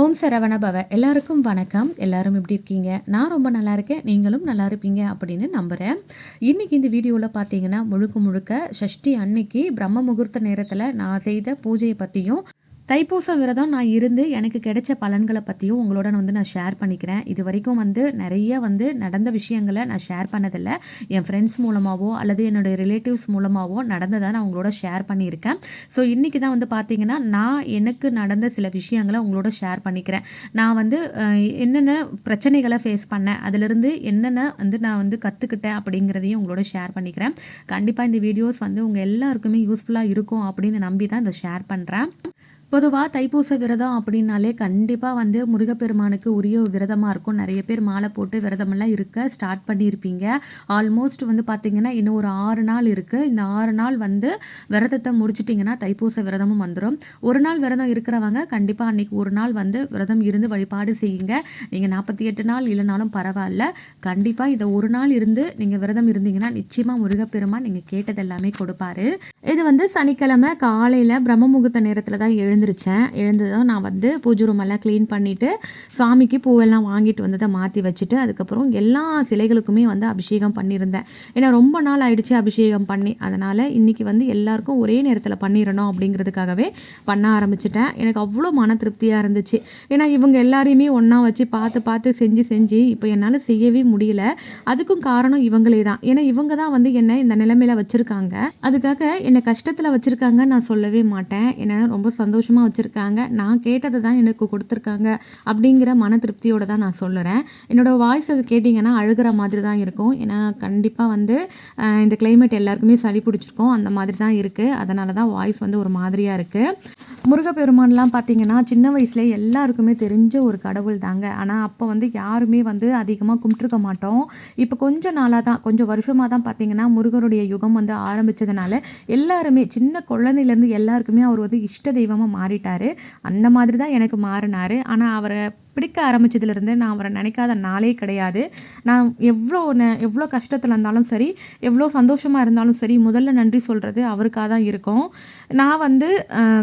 ஓம் சரவண பவ. எல்லாருக்கும் வணக்கம். எல்லாரும் எப்படி இருக்கீங்க? நான் ரொம்ப நல்லா இருக்கேன். நீங்களும் நல்லா இருப்பீங்க அப்படின்னு நம்புகிறேன் இன்றைக்கி இந்த வீடியோவில் பார்த்தீங்கன்னா முழுக்க முழுக்க ஷஷ்டி அன்னைக்கு பிரம்ம முகூர்த்த நேரத்தில் நான் செய்த பூஜையை பற்றியும் தைப்பூச விரதம் நான் இருந்து எனக்கு கிடைச்ச பலன்களை பற்றியும் உங்களோட வந்து நான் ஷேர் பண்ணிக்கிறேன். இது வரைக்கும் வந்து நிறைய வந்து நடந்த விஷயங்களை நான் ஷேர் பண்ணதில்லை. என் ஃப்ரெண்ட்ஸ் மூலமாகவோ அல்லது என்னுடைய ரிலேட்டிவ்ஸ் மூலமாகவோ நடந்ததை நான் உங்களோட ஷேர் பண்ணியிருக்கேன். ஸோ இன்றைக்கி தான் வந்து பார்த்தீங்கன்னா நான் எனக்கு நடந்த சில விஷயங்களை உங்களோட ஷேர் பண்ணிக்கிறேன். நான் வந்து என்னென்ன பிரச்சனைகளை ஃபேஸ் பண்ணேன் அதிலிருந்து என்னென்ன வந்து நான் வந்து கற்றுக்கிட்டேன் அப்படிங்கிறதையும் உங்களோட ஷேர் பண்ணிக்கிறேன். கண்டிப்பாக இந்த வீடியோஸ் வந்து உங்கள் எல்லாருக்குமே யூஸ்ஃபுல்லாக இருக்கும் அப்படின்னு நம்பி தான் இதை ஷேர் பண்ணுறேன் பொதுவாக தைப்பூச விரதம் அப்படின்னாலே கண்டிப்பாக வந்து முருகப்பெருமானுக்கு உரிய விரதமாக இருக்கும். நிறைய பேர் மாலை போட்டு விரதமெல்லாம் இருக்க ஸ்டார்ட் பண்ணியிருப்பீங்க. ஆல்மோஸ்ட் வந்து பார்த்தீங்கன்னா இன்னும் ஒரு ஆறு நாள் இருக்குது இந்த ஆறு நாள் வந்து விரதத்தை முடிச்சிட்டிங்கன்னா தைப்பூச விரதமும் வந்துடும் ஒரு நாள் விரதம் இருக்கிறவங்க கண்டிப்பாக அன்னைக்கு ஒரு நாள் வந்து விரதம் இருந்து வழிபாடு செய்யுங்க. நீங்கள் நாற்பத்தி எட்டு நாள் இல்லைனாலும் பரவாயில்ல. கண்டிப்பாக இதை ஒரு நாள் இருந்து நீங்கள் விரதம் இருந்தீங்கன்னா நிச்சயமாக முருகப்பெருமான் நீங்கள் கேட்டது எல்லாமே கொடுப்பாரு. இது வந்து சனிக்கிழமை காலையில் பிரம்ம முகூர்த்த நேரத்தில் தான் எழுந்திருச்சேன். எழுந்ததும் நான் வந்து பூஜை ரூம் எல்லாம் க்ளீன் பண்ணிவிட்டு சாமிக்கு பூவெல்லாம் வாங்கிட்டு வந்ததை மாற்றி வச்சுட்டு அதுக்கப்புறம் எல்லா சிலைகளுக்குமே வந்து அபிஷேகம் பண்ணியிருந்தேன். ஏன்னா ரொம்ப நாள் ஆயிடுச்சு அபிஷேகம் பண்ணி. அதனால் இன்றைக்கி வந்து எல்லாருக்கும் ஒரே நேரத்தில் பண்ணிடணும் அப்படிங்கிறதுக்காகவே பண்ண ஆரம்பிச்சிட்டேன். எனக்கு அவ்வளோ மன திருப்தியாக இருந்துச்சு. ஏன்னா இவங்க எல்லாரையுமே ஒன்றா வச்சு பார்த்து பார்த்து செஞ்சு செஞ்சு இப்போ என்னால் செய்யவே முடியல. அதுக்கும் காரணம் இவங்களே தான். ஏன்னா இவங்க தான் வந்து என்னை இந்த நிலைமையில வச்சுருக்காங்க. அதுக்காக என்னை கஷ்டத்தில் வச்சுருக்காங்க நான் சொல்லவே மாட்டேன். என்னை ரொம்ப சந்தோஷம். சந்தோஷமாக வச்சுருக்காங்க. நான் கேட்டதை தான் எனக்கு கொடுத்துருக்காங்க அப்படிங்கிற மன திருப்தியோடு தான் நான் சொல்லுறேன். என்னோட வாய்ஸ் அது கேட்டிங்கன்னா அழுகிற மாதிரி தான் இருக்கும். ஏன்னா கண்டிப்பாக வந்து இந்த கிளைமேட் எல்லாருக்குமே சளி பிடிச்சிருக்கும். அந்த மாதிரி தான் இருக்குது அதனால தான் வாய்ஸ் வந்து ஒரு மாதிரியாக இருக்குது முருகப்பெருமான்லாம் பார்த்தீங்கன்னா சின்ன வயசுல எல்லாருக்குமே தெரிஞ்ச ஒரு கடவுள் தாங்க. ஆனால் அப்போ வந்து யாருமே வந்து அதிகமாக கும்பிட்டுருக்க மாட்டோம். இப்போ கொஞ்சம் நாளாக தான் கொஞ்சம் வருஷமாக தான் பார்த்தீங்கன்னா முருகருடைய யுகம் வந்து ஆரம்பிச்சதுனால எல்லாருமே சின்ன குழந்தையிலேருந்து எல்லாருக்குமே அவர் வந்து இஷ்ட தெய்வமாக மாறிட்டார். அந்த மாதிரி தான் எனக்கு மாறினார். ஆனால் அவரை பிடிக்க ஆரம்பிச்சதுலேருந்து நான் அவரை நினைக்காத நாளே கிடையாது. நான் எவ்வளோ ந- எவ்வளோ கஷ்டத்தில் இருந்தாலும் சரி எவ்வளோ சந்தோஷமாக இருந்தாலும் சரி முதல்ல நன்றி சொல்கிறது அவருக்காக தான் இருக்கும். நான் வந்து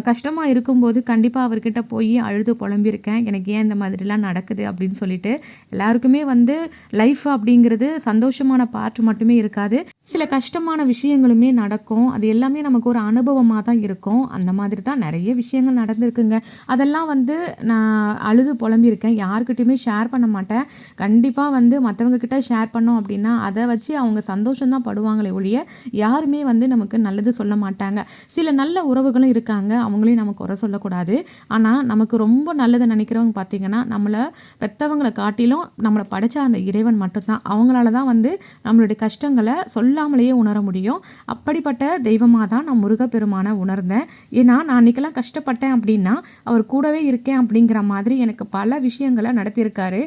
கஷ்டமாக இருக்கும்போது கண்டிப்பாக அவர்கிட்ட போய் அழுது புலம்பியிருக்கேன். எனக்கு ஏன் இந்த மாதிரிலாம் நடக்குது அப்படின்னு சொல்லிட்டு எல்லாருக்குமே வந்து லைஃப் அப்படிங்கிறது சந்தோஷமான பார்ட் மட்டுமே இருக்காது. சில கஷ்டமான விஷயங்களுமே நடக்கும். அது எல்லாமே நமக்கு ஒரு அனுபவமாக தான் இருக்கும். அந்த மாதிரி தான் நிறைய விஷயங்கள் நடந்திருக்குங்க. அதெல்லாம் வந்து நான் அழுது புலம்பியிருக்கேன். யாருக்கிட்டையுமே ஷேர் பண்ண மாட்டேன். கண்டிப்பாக வந்து மற்றவங்க கிட்ட ஷேர் பண்ணோம் அப்படின்னா அதை வச்சு அவங்க சந்தோஷம்தான் படுவாங்களே ஒழிய யாருமே வந்து நமக்கு நல்லது சொல்ல மாட்டாங்க. சில நல்ல உறவுகளும் இருக்காங்க. அவங்களையும் நமக்கு குறை சொல்லக்கூடாது. ஆனால் நமக்கு ரொம்ப நல்லது நினைக்கிறவங்க பார்த்தீங்கன்னா நம்மளை பெற்றவங்களை காட்டிலும் நம்மளை படைச்ச அந்த இறைவன் மட்டும்தான். அவங்களால தான் வந்து நம்மளுடைய கஷ்டங்களை சொல்லாமலேயே உணர முடியும். அப்படிப்பட்ட தெய்வமாக தான் நான் முருகப்பெருமானை உணர்ந்தேன். ஏன்னா நான் அன்றைக்கெல்லாம் கஷ்டப்பட்டேன் அப்படின்னா அவர் கூடவே இருக்கேன் அப்படிங்கிற மாதிரி எனக்கு பல விஷயங்களை நடத்தியிருக்காரு.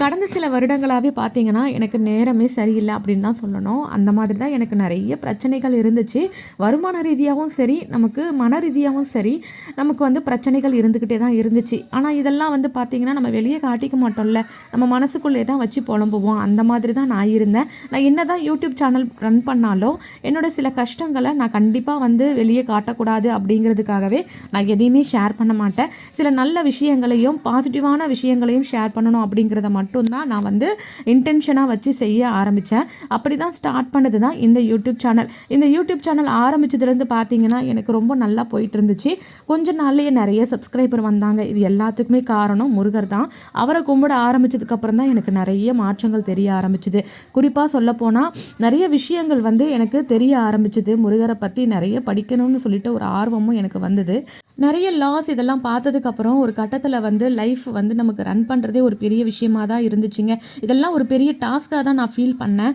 கடந்த சில வருடங்களாகவே பார்த்தீங்கன்னா எனக்கு நேரமே சரியில்லை அப்படின்னு தான் சொல்லணும். அந்த மாதிரி தான் எனக்கு நிறைய பிரச்சனைகள் இருந்துச்சு. வருமான ரீதியாகவும் சரி நமக்கு மன ரீதியாகவும் சரி நமக்கு வந்து பிரச்சனைகள் இருந்துக்கிட்டே தான் இருந்துச்சு. ஆனால் இதெல்லாம் வந்து பார்த்திங்கன்னா நம்ம வெளியே காட்டிக்க மாட்டோம்ல. நம்ம மனசுக்குள்ளே தான் வச்சு புலம்புவோம். அந்த மாதிரி தான் நான் இருந்தேன். நான் என்ன தான் யூடியூப் சேனல் ரன் பண்ணாலும் என்னோட சில கஷ்டங்களை நான் கண்டிப்பாக வந்து வெளியே காட்டக்கூடாது அப்படிங்கிறதுக்காகவே நான் எதையுமே ஷேர் பண்ண மாட்டேன். சில நல்ல விஷயங்களையும் பாசிட்டிவான விஷயங்களையும் ஷேர் பண்ணணும் அப்படிங்கிறத மட்டும் மட்டும்தான் நான் வந்து இன்டென்ஷனாக வச்சு செய்ய ஆரம்பித்தேன் அப்படி தான் ஸ்டார்ட் பண்ணது தான் இந்த யூடியூப் சேனல் இந்த யூடியூப் சேனல் ஆரம்பிச்சதுலேருந்து பார்த்தீங்கன்னா எனக்கு ரொம்ப நல்லா போயிட்டு இருந்துச்சு கொஞ்ச நாள்லேயே நிறைய சப்ஸ்கிரைபர் வந்தாங்க. இது எல்லாத்துக்குமே காரணம் முருகர் தான். அவரை கும்பிட ஆரம்பித்ததுக்கப்புறம் தான் எனக்கு நிறைய மாற்றங்கள் தெரிய ஆரம்பிச்சுது. குறிப்பாக சொல்லப்போனால் நிறைய விஷயங்கள் வந்து எனக்கு தெரிய ஆரம்பிச்சுது. முருகரை பற்றி நிறைய படிக்கணும்னு சொல்லிட்டு ஒரு ஆர்வமும் எனக்கு வந்தது. நிறைய லாஸ் இதெல்லாம் பார்த்ததுக்கப்புறம் ஒரு கட்டத்தில் வந்து லைஃப் வந்து நமக்கு ரன் பண்ணுறதே ஒரு பெரிய விஷயமாக தான் இருந்துச்சுங்க. இதெல்லாம் ஒரு பெரிய டாஸ்க்காக தான் நான் ஃபீல் பண்ணேன்.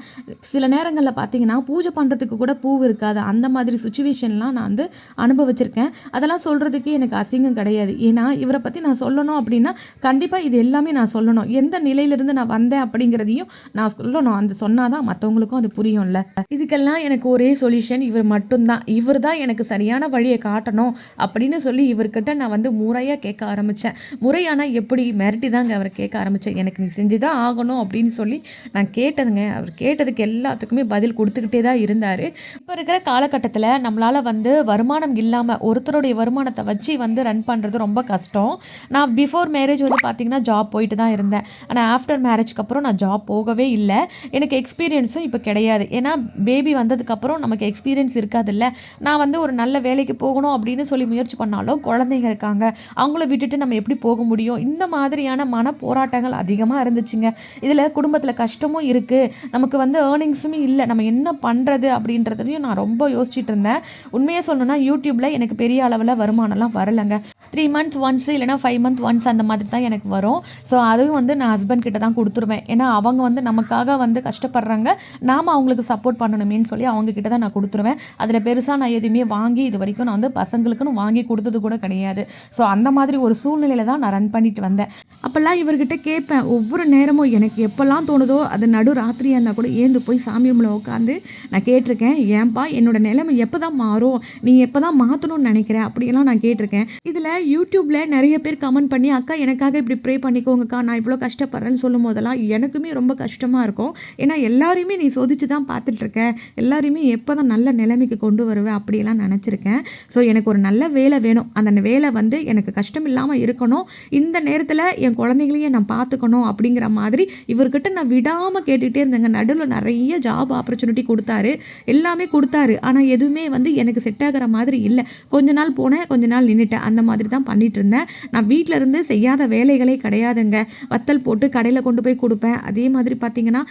சில நேரங்களில் பார்த்தீங்கன்னா பூஜை பண்ணுறதுக்கு கூட பூ இருக்காது. அந்த மாதிரி சுச்சுவேஷன்லாம் நான் வந்து அனுபவிச்சிருக்கேன். அதெல்லாம் சொல்கிறதுக்கு எனக்கு அசிங்கம் கிடையாது. ஏன்னா இவரை பற்றி நான் சொல்லணும் அப்படின்னா கண்டிப்பாக இது எல்லாமே நான் சொல்லணும். எந்த நிலையிலிருந்து நான் வந்தேன் அப்படிங்கிறதையும் நான் சொல்லணும். அந்த சொன்னால் தான் மற்றவங்களுக்கும் அது புரியும்ல. இதுக்கெல்லாம் எனக்கு ஒரே சொல்யூஷன் இவர் மட்டும்தான். இவர் தான் எனக்கு சரியான வழியை காட்டணும் அப்படின்னு சொல்லி சொல்லி இவர்கிட்ட நான் வந்து முறையாக கேட்க ஆரம்பித்தேன் முறையானா எப்படி? மிரட்டி தாங்க அவரை கேட்க ஆரம்பித்தேன் எனக்கு நீ செஞ்சு தான் ஆகணும் அப்படின்னு சொல்லி நான் கேட்டதுங்க. அவர் கேட்டதுக்கு எல்லாத்துக்குமே பதில் கொடுத்துக்கிட்டே தான் இருந்தார். இப்போ இருக்கிற காலகட்டத்தில் நம்மளால் வந்து வருமானம் இல்லாமல் ஒருத்தருடைய வருமானத்தை வச்சு வந்து ரன் பண்ணுறது ரொம்ப கஷ்டம். நான் பிஃபோர் மேரேஜ் வந்து பார்த்திங்கன்னா ஜாப் போயிட்டு தான் இருந்தேன். ஆனால் ஆஃப்டர் மேரேஜ்க்கு அப்புறம் நான் ஜாப் போகவே இல்லை. எனக்கு எக்ஸ்பீரியன்ஸும் இப்போ கிடையாது. ஏன்னா பேபி வந்ததுக்கப்புறம் நமக்கு எக்ஸ்பீரியன்ஸ் இருக்காதுல்ல. நான் வந்து ஒரு நல்ல வேலைக்கு போகணும் அப்படின்னு சொல்லி முயற்சி பண்ணாலும் குழந்தைங்க இருக்காங்க. அவங்கள விட்டுட்டு நம்ம எப்படி போக முடியும்? இந்த மாதிரியான மன போராட்டங்கள் அதிகமாக இருந்துச்சுங்க. இதில் குடும்பத்தில் கஷ்டமும் இருக்குது நமக்கு வந்து ஏர்னிங்ஸுமே இல்லை. நம்ம என்ன பண்ணுறது அப்படின்றதையும் நான் ரொம்ப யோசிச்சுட்டு இருந்தேன். உண்மையாக சொல்லணும்னா யூடியூப்பில் எனக்கு பெரிய அளவில் வருமானம்லாம் வரலைங்க. த்ரீ மந்த்ஸ் ஒன்ஸ் இல்லைனா ஃபைவ் மந்த் ஒன்ஸ் அந்த மாதிரி தான் எனக்கு வரும். ஸோ அதுவும் வந்து நான் ஹஸ்பண்ட் கிட்ட தான் கொடுத்துருவேன். ஏன்னா அவங்க வந்து நமக்காக வந்து கஷ்டப்படுறாங்க. நாம் அவங்களுக்கு சப்போர்ட் பண்ணணுமேன்னு சொல்லி அவங்க கிட்ட தான் நான் கொடுத்துருவேன். அதில் பெருசாக நான் எதுவுமே வாங்கி இது வரைக்கும் நான் வந்து பசங்களுக்குன்னு வாங்கி கொடுத்தது கூட கிடையாது. ஸோ அந்த மாதிரி ஒரு சூழ்நிலையில தான் நான் ரன் பண்ணிட்டு வந்தேன். அப்போல்லாம் இவர்கிட்ட கேட்பேன் ஒவ்வொரு நேரமும் எனக்கு எப்போல்லாம் தோணுதோ அது நடு ராத்திரியாக இருந்தால் கூட ஏந்து போய் சாமி ரூமில் உட்காந்து நான் கேட்டிருக்கேன் ஏன்பா என்னோட நிலைமை எப்போ தான் மாறும்? நீ எப்போ தான் மாற்றணும்னு நினைக்கிறேன் அப்படியெல்லாம் நான் கேட்டிருக்கேன். இதில் யூடியூப்பில் நிறைய பேர் கமெண்ட் பண்ணி அக்கா எனக்காக இப்படி ப்ரே பண்ணிக்கோங்கக்கா நான் இவ்வளோ கஷ்டப்படுறேன்னு சொல்லும் போதெல்லாம் எனக்குமே ரொம்ப கஷ்டமாக இருக்கும். ஏன்னா எல்லாரையுமே நீ சோதிச்சு தான் பார்த்துட்ருக்க எல்லாரையுமே எப்போ தான் நல்ல நிலைமைக்கு கொண்டு வருவேன் அப்படியெல்லாம் நினச்சிருக்கேன். ஸோ எனக்கு ஒரு நல்ல வேலை வேணும். அந்த வேலை வந்து எனக்கு கஷ்டம் இல்லாமல் இருக்கணும். இந்த நேரத்தில் என் குழந்தைங்களையும் நான் பார்த்துக்கணும் அப்படிங்கிற மாதிரி இவர்கிட்ட நான் விடாமல் கேட்டுகிட்டே இருந்தேங்க. நடுவில் நிறைய ஜாப் ஆப்பர்ச்சுனிட்டி கொடுத்தாரு. எல்லாமே கொடுத்தாரு. ஆனால் எதுவுமே வந்து எனக்கு செட் ஆகிற மாதிரி இல்லை. கொஞ்ச நாள் போனேன் கொஞ்ச நாள் நின்றுட்டேன் அந்த மாதிரி தான் பண்ணிகிட்டு இருந்தேன். நான் வீட்டில் இருந்து செய்யாத வேலைகளே கிடையாதுங்க. வத்தல் போட்டு கடையில் கொண்டு போய் கொடுப்பேன். அதே மாதிரி பார்த்தீங்கன்னா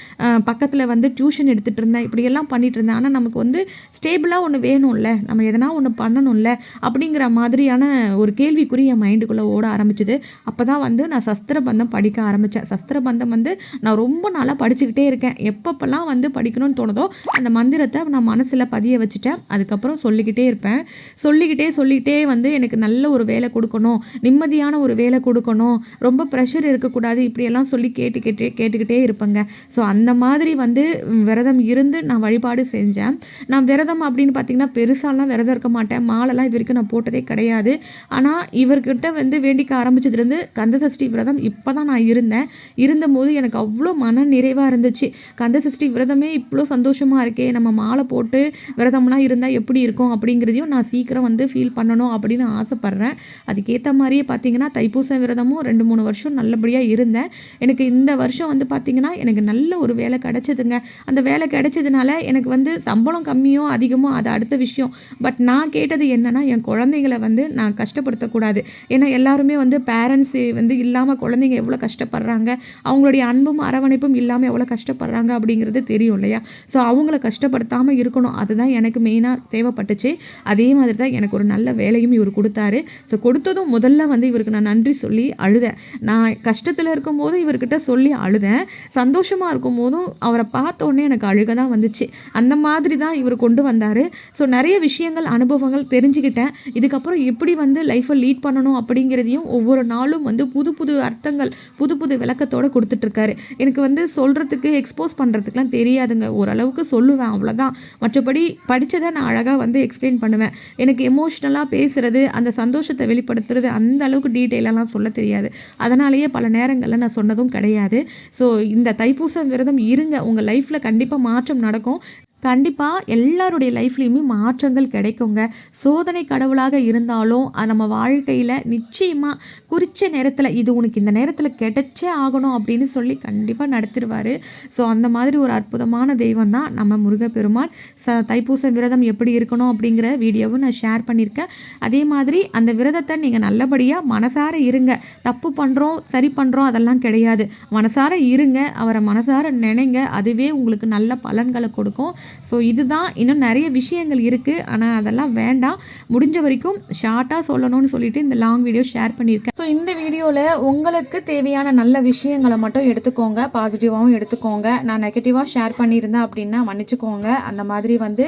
பக்கத்தில் வந்து டியூஷன் எடுத்துகிட்டு இருந்தேன். இப்படியெல்லாம் பண்ணிகிட்டு இருந்தேன். ஆனால் நமக்கு வந்து ஸ்டேபிளாக ஒன்று வேணும்ல. நம்ம எதனா ஒன்று பண்ணணும்ல. அப்படிங்கிற மாதிரி மாதிரியான ஒரு கேள்விக்குறி என் மைண்டுக்குள்ளே ஓட ஆரம்பிச்சுது. அப்போ தான் வந்து நான் சஸ்திரபந்தம் படிக்க ஆரம்பித்தேன் சஸ்திரபந்தம் வந்து நான் ரொம்ப நாளாக படிச்சுக்கிட்டே இருக்கேன். எப்பப்பெல்லாம் வந்து படிக்கணும்னு தோணுதோ அந்த மந்திரத்தை நான் மனசில் பதிய வச்சுட்டேன். அதுக்கப்புறம் சொல்லிக்கிட்டே இருப்பேன். சொல்லிக்கிட்டே சொல்லிக்கிட்டே வந்து எனக்கு நல்ல ஒரு வேலை கொடுக்கணும். நிம்மதியான ஒரு வேலை கொடுக்கணும். ரொம்ப ப்ரெஷர் இருக்கக்கூடாது. இப்படியெல்லாம் சொல்லி கேட்டு கேட்டு கேட்டுக்கிட்டே இருப்பேங்க. ஸோ அந்த மாதிரி வந்து விரதம் இருந்து நான் வழிபாடு செஞ்சேன். நான் விரதம் அப்படின்னு பார்த்தீங்கன்னா பெருசாலாம் விரதம் இருக்க மாட்டேன். மாலைலாம் இது வரைக்கும் நான் போட்டதே கிடையாது. கிடையாது. ஆனால் இவர்கிட்ட வந்து வேண்டிக்க ஆரம்பிச்சதுலேருந்து கந்தசஷ்டி விரதம் இப்போ தான் நான் இருந்தேன். இருந்தபோது எனக்கு அவ்வளோ மன நிறைவாக இருந்துச்சு. கந்தசஷ்டி விரதமே இவ்வளோ சந்தோஷமாக இருக்கே நம்ம மாலை போட்டு விரதம்லாம் இருந்தால் எப்படி இருக்கும் அப்படிங்கிறதையும் நான் சீக்கிரம் வந்து ஃபீல் பண்ணணும் அப்படின்னு ஆசைப்பட்றேன். அதுக்கேற்ற மாதிரியே பார்த்தீங்கன்னா தைப்பூச விரதமும் ரெண்டு மூணு வருஷம் நல்லபடியாக இருந்தேன். எனக்கு இந்த வருஷம் வந்து பார்த்திங்கன்னா எனக்கு நல்ல ஒரு வேலை கிடச்சிதுங்க. அந்த வேலை கிடைச்சதுனால எனக்கு வந்து சம்பளம் கம்மியோ அதிகமோ அது அடுத்த விஷயம். பட் நான் கேட்டது என்னென்னா என் குழந்தைங்களை வந்து நான் கஷ்டப்படுத்தக்கூடாது. ஏன்னா எல்லாருமே வந்து பேரண்ட்ஸ் வந்து இல்லாமல் குழந்தைங்க எவ்வளோ கஷ்டப்படுறாங்க? அவங்களுடைய அன்பும் அரவணைப்பும் இல்லாமல் எவ்வளோ கஷ்டப்படுறாங்க அப்படிங்கிறது தெரியும் இல்லையா? ஸோ அவங்கள கஷ்டப்படுத்தாமல் இருக்கணும். அதுதான் எனக்கு மெயினாக தேவைப்பட்டுச்சு. அதே மாதிரி தான் எனக்கு ஒரு நல்ல வேலையும் இவர் கொடுத்தாரு. ஸோ கொடுத்ததும் முதல்ல வந்து இவருக்கு நான் நன்றி சொல்லி அழுதேன். நான் கஷ்டத்தில் இருக்கும்போது இவர்கிட்ட சொல்லி அழுதேன். சந்தோஷமாக இருக்கும் போதும் அவரை பார்த்த உடனே எனக்கு அழுக தான் வந்துச்சு. அந்த மாதிரி தான் இவர் கொண்டு வந்தார். ஸோ நிறைய விஷயங்கள் அனுபவங்கள் தெரிஞ்சுக்கிட்டேன். இதுக்கப்புறம் எப்படி வந்து லைஃப்பை லீட் பண்ணணும் அப்படிங்கிறதையும் ஒவ்வொரு நாளும் வந்து புது புது அர்த்தங்கள் புது புது விளக்கத்தோடு கொடுத்துட்ருக்காரு. எனக்கு வந்து சொல்கிறதுக்கு எக்ஸ்போஸ் பண்ணுறதுக்குலாம் தெரியாதுங்க. ஓரளவுக்கு சொல்லுவேன் அவ்வளோதான் மற்றபடி படித்ததை நான் அழகாக வந்து எக்ஸ்பிளைன் பண்ணுவேன். எனக்கு எமோஷ்னலாக பேசுகிறது அந்த சந்தோஷத்தை வெளிப்படுத்துறது அந்த அளவுக்கு டீட்டெயிலெல்லாம் சொல்ல தெரியாது. அதனாலேயே பல நேரங்களில் நான் சொன்னதும் கிடையாது. ஸோ இந்த தைப்பூச விரதம் இருங்க. உங்கள் லைஃப்பில் கண்டிப்பாக மாற்றம் நடக்கும். கண்டிப்பாக எல்லாருடைய லைஃப்லேயுமே மாற்றங்கள் கிடைக்குங்க. சோதனை கடவுளாக இருந்தாலும் நம்ம வாழ்க்கையில் நிச்சயமாக குறித்த நேரத்தில் இது உனக்கு இந்த நேரத்தில் கிடைச்சே ஆகணும் அப்படின்னு சொல்லி கண்டிப்பாக நடத்திடுவார். ஸோ அந்த மாதிரி ஒரு அற்புதமான தெய்வம் தான் நம்ம முருகப்பெருமான். ச தைப்பூச விரதம் எப்படி இருக்கணும் அப்படிங்கிற வீடியோவும் நான் ஷேர் பண்ணியிருக்கேன். அதே மாதிரி அந்த விரதத்தை நீங்கள் நல்லபடியாக மனசார இருங்க. தப்பு பண்ணுறோம் சரி பண்ணுறோம் அதெல்லாம் கிடையாது. மனசார இருங்க அவரை மனசார நினைங்க. அதுவே உங்களுக்கு நல்ல பலன்களை கொடுக்கும். ஸோ இதுதான் இன்னும் நிறைய விஷயங்கள் இருக்குது ஆனால் அதெல்லாம் வேண்டாம். முடிஞ்ச வரைக்கும் ஷார்ட்டாக சொல்லணும்னு சொல்லிட்டு இந்த லாங் வீடியோ ஷேர் பண்ணியிருக்கேன் ஸோ இந்த வீடியோவில் உங்களுக்கு தேவையான நல்ல விஷயங்களை மட்டும் எடுத்துக்கோங்க. பாசிட்டிவாகவும் எடுத்துக்கோங்க. நான் நெகட்டிவாக ஷேர் பண்ணியிருந்தேன் அப்படின்னா மன்னிச்சுக்கோங்க. அந்த மாதிரி வந்து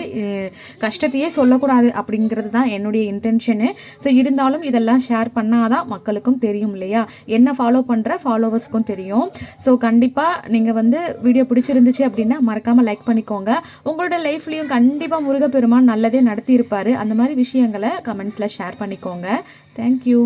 கஷ்டத்தையே சொல்லக்கூடாது அப்படிங்கிறது தான் என்னுடைய இன்டென்ஷனு ஸோ இருந்தாலும் இதெல்லாம் ஷேர் பண்ணாதான் மக்களுக்கும் தெரியும் இல்லையா? என்ன ஃபாலோ பண்ணுற ஃபாலோவர்ஸ்க்கும் தெரியும். ஸோ கண்டிப்பாக நீங்கள் வந்து வீடியோ பிடிச்சிருந்துச்சு அப்படின்னா மறக்காமல் லைக் பண்ணிக்கோங்க. உங்களோட லைஃப்லேயும் கண்டிப்பாக முருகப்பெருமான் நல்லதே நடத்தியிருப்பார். அந்த மாதிரி விஷயங்களை கமெண்ட்ஸில் ஷேர் பண்ணிக்கோங்க. தேங்க்யூ